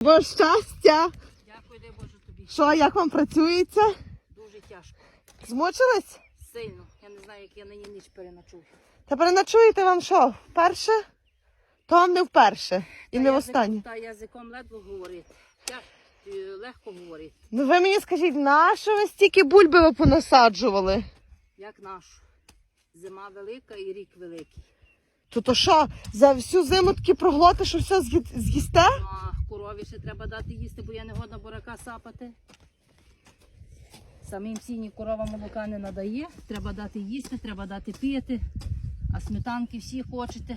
Бо щастя! Дякую, дай Боже тобі. Що, як вам працюється? Дуже тяжко. Змучились? Сильно. Я не знаю, як я нині ніч переночую. Та переночуєте вам що? Вперше? То вам не вперше. І Та не востаннє. Та язиком ледве говорити. Тяж, е, легко говорити. Ну ви мені скажіть, на що ви стільки бульби ви понасаджували? Як наш. Зима велика і рік великий. То то що, за всю зиму такі проглоти, що все з'ї- з'їсте? А корові ще треба дати їсти, бо я не годна бурака сапати. Самим сіні корова молока не надає. Треба дати їсти, треба дати пити. А сметанки всі хочете.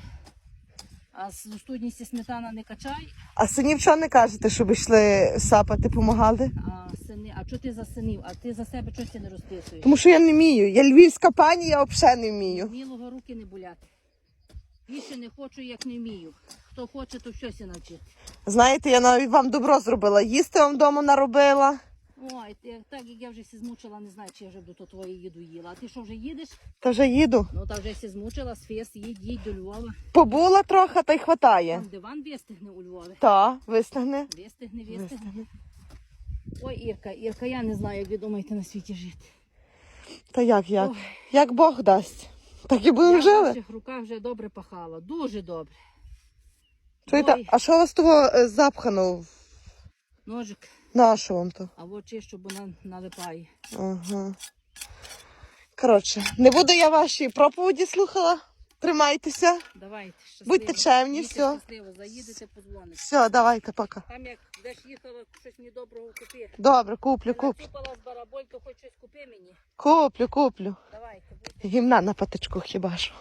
А з студністі сметана не качай. А синів чого не кажете, щоб йшли сапати, помагали? А сини, а чого ти за синів? А ти за себе чогось ти не розписуєш? Тому що я не вмію. Я львівська пані, я взагалі не вмію. Вмілого руки не болять. Більше не хочу, як не вмію. Хто хоче, то щось і навчить. Знаєте, я навіть вам добро зробила. Їсти вам вдома наробила. Ой, ти, так як я вже всі змучила, не знаю, чи я вже до твоєї їду їла. А ти що вже їдеш? Та вже їду. Ну та вже всі змучила, з фест, їдь, їдь до Львова. Побула трохи, та й хватає. Там диван вистигне у Львові. Та. Вистигне, вистигне. Вистигне. Ой, Ірка, Ірка, я не знаю, як ви думаєте на світі жити. Та як, як? Ой. Як Бог дасть. Так і будемо Я в жили. ваших руках вже добре пахала. Дуже добре. Чуєте, Ой. а що у вас того е, запхано? Ножик, На що вам то? а от чищу, бо на- налипає. Ага. Коротше, не буду я ваші проповіді слухала. Тримайтеся. Давайте, щасливо. Будьте чемні, Їдьте всьо. щасливо, заїдете, подзвоните. Все, давайте, пока. Там як десь їхала, щось мені доброго купи. Добре, куплю, куплю. Насипала з бараболь, то хоч щось купи мені. Куплю, куплю. Гімна на патичку хіба що.